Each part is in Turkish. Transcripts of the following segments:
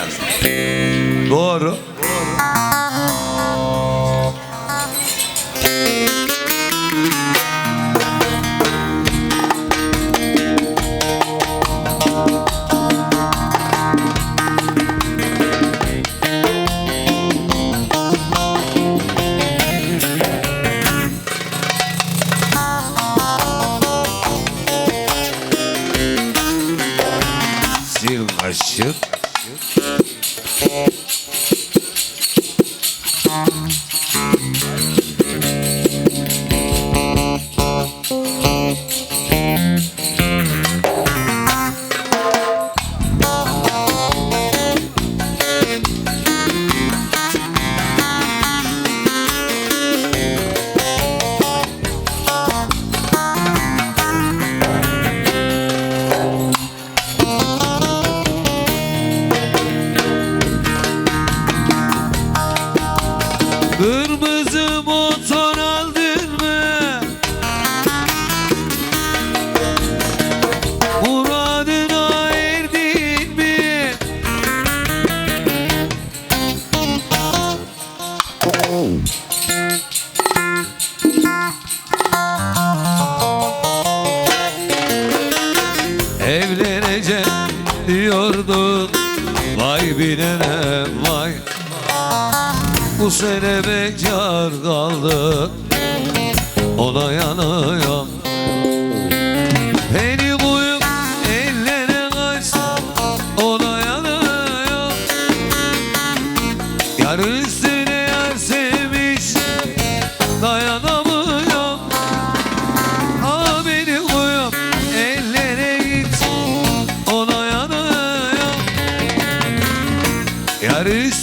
lazım. Doğru. Aşık. Evleneceğim diyordun. Vay bilene vay. Bu sene bekar kaldı Ona yanıyorum. Beni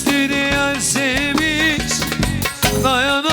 Yar üstüne yar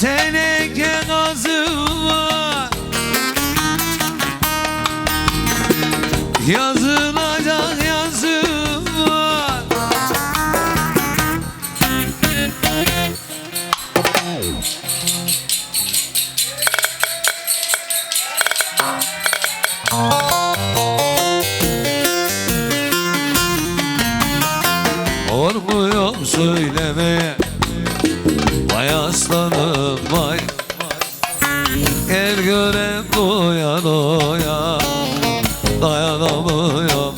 teneke gazım var. Yazılacak yazım var. Korkmuyorum söylemeye Vay aslanım Dayanamıyorum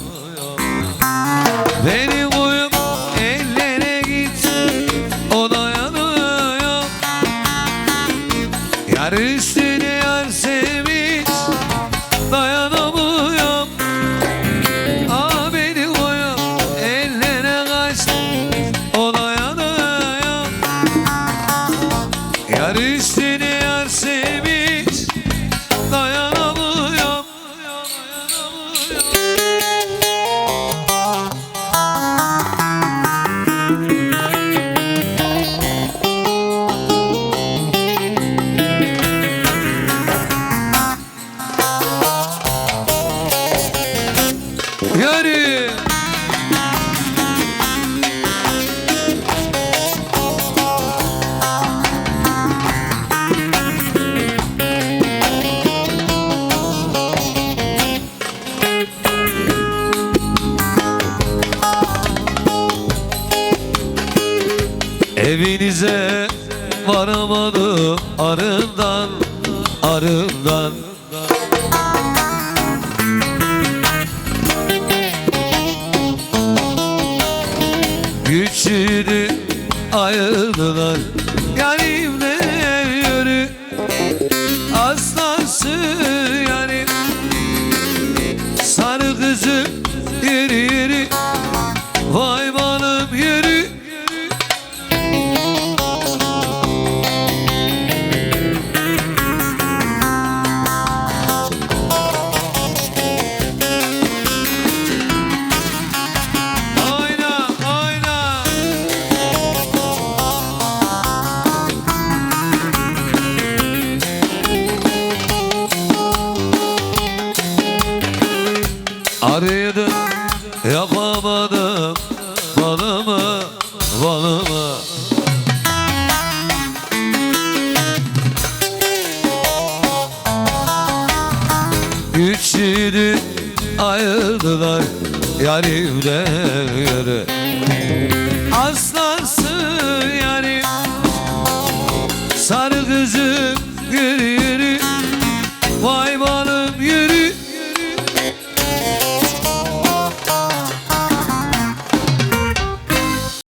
Beni koyup ellere git. O dayanıyor Yar üstüne yar sevmiş Dayanamıyorum. Aa beni koyup ellere kaçtı O dayanıyor Yar üstüne yar sevmiş Evinize varamadım arından arından Güçlü ayırdılar Yarimle yürü Aslası yarim Sarı kızım yürü yürü Yapamadım balımı balımı Üç yiğidin ayrıldılar yarimden yarı Aslansın yarim Sarı kızım gülüyor.